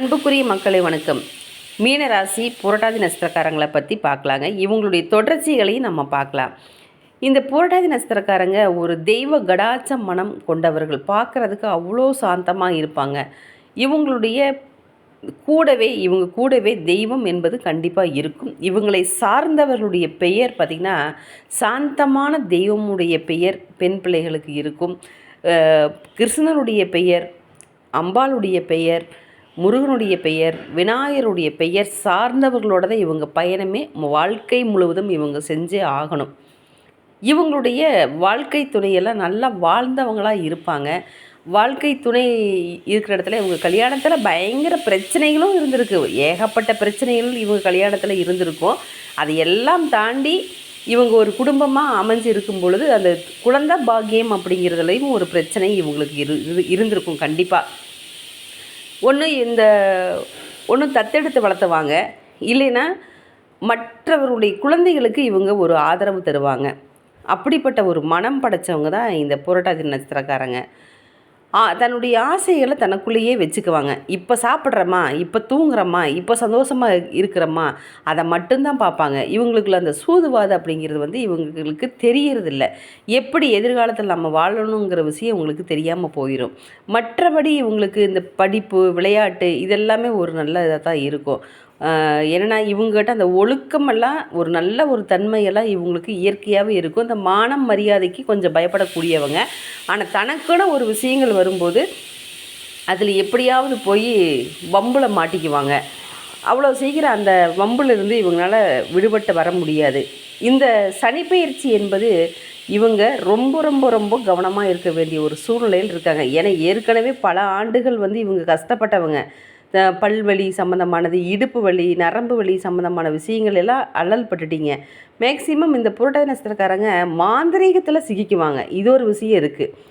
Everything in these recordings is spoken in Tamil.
அன்புக்குரிய மக்களை வணக்கம். மீனராசி புரட்டாதி நட்சத்திரக்காரங்களை பற்றி பார்க்கலாங்க. இவங்களுடைய தொடர்ச்சிகளையும் நம்ம பார்க்கலாம். இந்த புரட்டாதி நட்சத்திரக்காரங்க ஒரு தெய்வ கடாச்ச மனம் கொண்டவர்கள். பார்க்குறதுக்கு அவ்வளோ சாந்தமாக இருப்பாங்க. இவங்களுடைய கூடவே இவங்க கூடவே தெய்வம் என்பது கண்டிப்பாக இருக்கும். இவங்களை சார்ந்தவர்களுடைய பெயர் பார்த்திங்கன்னா சாந்தமான தெய்வமுடைய பெயர் பெண் பிள்ளைகளுக்கு இருக்கும். கிருஷ்ணனுடைய பெயர் அம்பாளுடைய பெயர் முருகனுடைய பெயர் விநாயகருடைய பெயர் சார்ந்தவர்களோட தான் இவங்க பயணமே. வாழ்க்கை முழுவதும் இவங்க செஞ்சே ஆகணும். இவங்களுடைய வாழ்க்கை துணையெல்லாம் நல்லா வாழ்ந்தவங்களாக இருப்பாங்க. வாழ்க்கை துணை இருக்கிற இடத்துல இவங்க கல்யாணத்தில் பயங்கர பிரச்சனைகளும் இருந்திருக்கு. ஏகப்பட்ட பிரச்சனைகள் இவங்க கல்யாணத்தில் இருந்திருக்கும். அதை எல்லாம் தாண்டி இவங்க ஒரு குடும்பமாக அமைஞ்சு இருக்கும் பொழுது அந்த குழந்தை பாக்கியம் அப்படிங்கிறதுலையும் ஒரு பிரச்சனை இவங்களுக்கு இரு இரு- இருந்திருக்கும் கண்டிப்பாக ஒன்று இந்த ஒன்று தத்தெடுத்து வளர்த்துவாங்க. இல்லைன்னா மற்றவருடைய குழந்தைகளுக்கு இவங்க ஒரு ஆதரவு தருவாங்க. அப்படிப்பட்ட ஒரு மனம் படைச்சவங்க தான் இந்த புரட்டாதி நட்சத்திரக்காரங்க. தன்னுடைய ஆசைகளை தனக்குள்ளேயே வச்சுக்குவாங்க. இப்போ சாப்பிட்றோமா இப்போ தூங்குறோமா இப்போ சந்தோஷமாக இருக்கிறோமா அதை மட்டும்தான் பார்ப்பாங்க. இவங்களுக்குள்ள அந்த சூதுவாது அப்படிங்கிறது வந்து இவங்களுக்கு தெரியறதில்ல. எப்படி எதிர்காலத்தில் நம்ம வாழணுங்கிற விஷயம் இவங்களுக்கு தெரியாமல் போயிடும் மற்றபடி இவங்களுக்கு இந்த படிப்பு விளையாட்டு இதெல்லாமே ஒரு நல்ல இதாக தான் இருக்கும். ஆஹ் இவங்ககிட்ட அந்த ஒழுக்கமெல்லாம் ஒரு நல்ல ஒரு தன்மையெல்லாம் இவங்களுக்கு இயற்கையாகவே இருக்கும். இந்த மானம் மரியாதைக்கு கொஞ்சம் பயப்படக்கூடியவங்க. ஆனால் தனக்குன்னு ஒரு விஷயங்கள் வரும்போது அதில் எப்படியாவது போய் வம்பில் மாட்டிக்குவாங்க. அவ்வளோ சீக்கிரம் அந்த வம்பிலிருந்து இவங்களால விடுபட்டு வர முடியாது. இந்த சனிப்பயிற்சி என்பது இவங்க ரொம்ப ரொம்ப ரொம்ப கவனமாக இருக்க வேண்டிய ஒரு சூழ்நிலையில் இருக்காங்க. ஏன்னா ஏற்கனவே பல ஆண்டுகள் வந்து இவங்க கஷ்டப்பட்டவங்க. பல்வலி சம்மந்தமானது இடுப்பு வலி நரம்பு வலி சம்மந்தமான விஷயங்கள் எல்லாம் அல்லல் பட்டுட்டீங்க. மேக்சிமம் இந்த புரட்டாதி நட்சத்திரக்காரங்க மாந்திரீகத்தில் சிக்கிக்குவாங்க இது ஒரு விஷயம் இருக்குது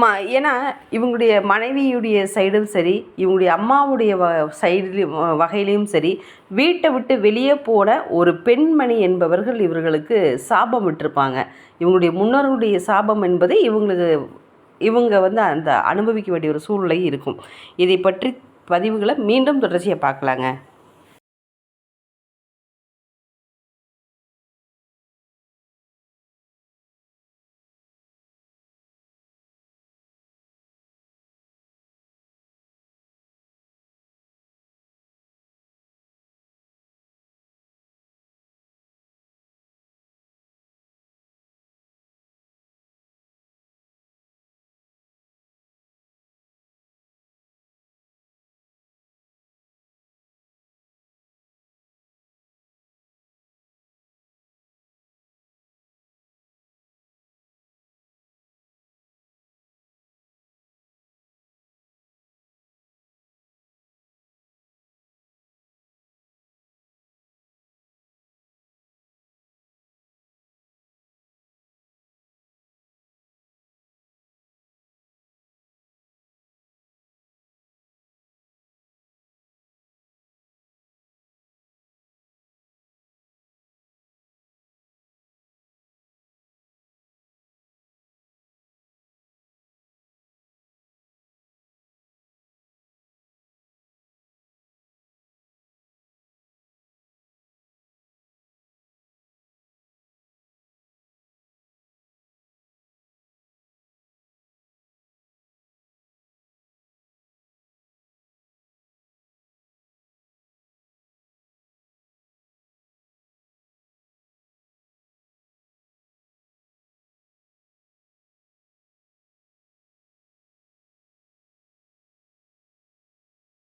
மா ஏன்னா இவங்களுடைய மனைவியுடைய சைடும் சரி இவங்களுடைய அம்மாவுடைய வ சைடுலையும் வகையிலையும் சரி வீட்டை விட்டு வெளியே போன ஒரு பெண்மணி என்பவர்கள் இவர்களுக்கு சாபம் விட்டிருப்பாங்க. இவங்களுடைய முன்னோர்களுடைய சாபம் என்பது இவங்களுக்கு இவங்க வந்து அந்த அனுபவிக்க வேண்டிய ஒரு சூழ்நிலை இருக்கும். இதை பற்றி பதிவுகளை மீண்டும் தொடர்ச்சியாக பார்க்கலாங்க.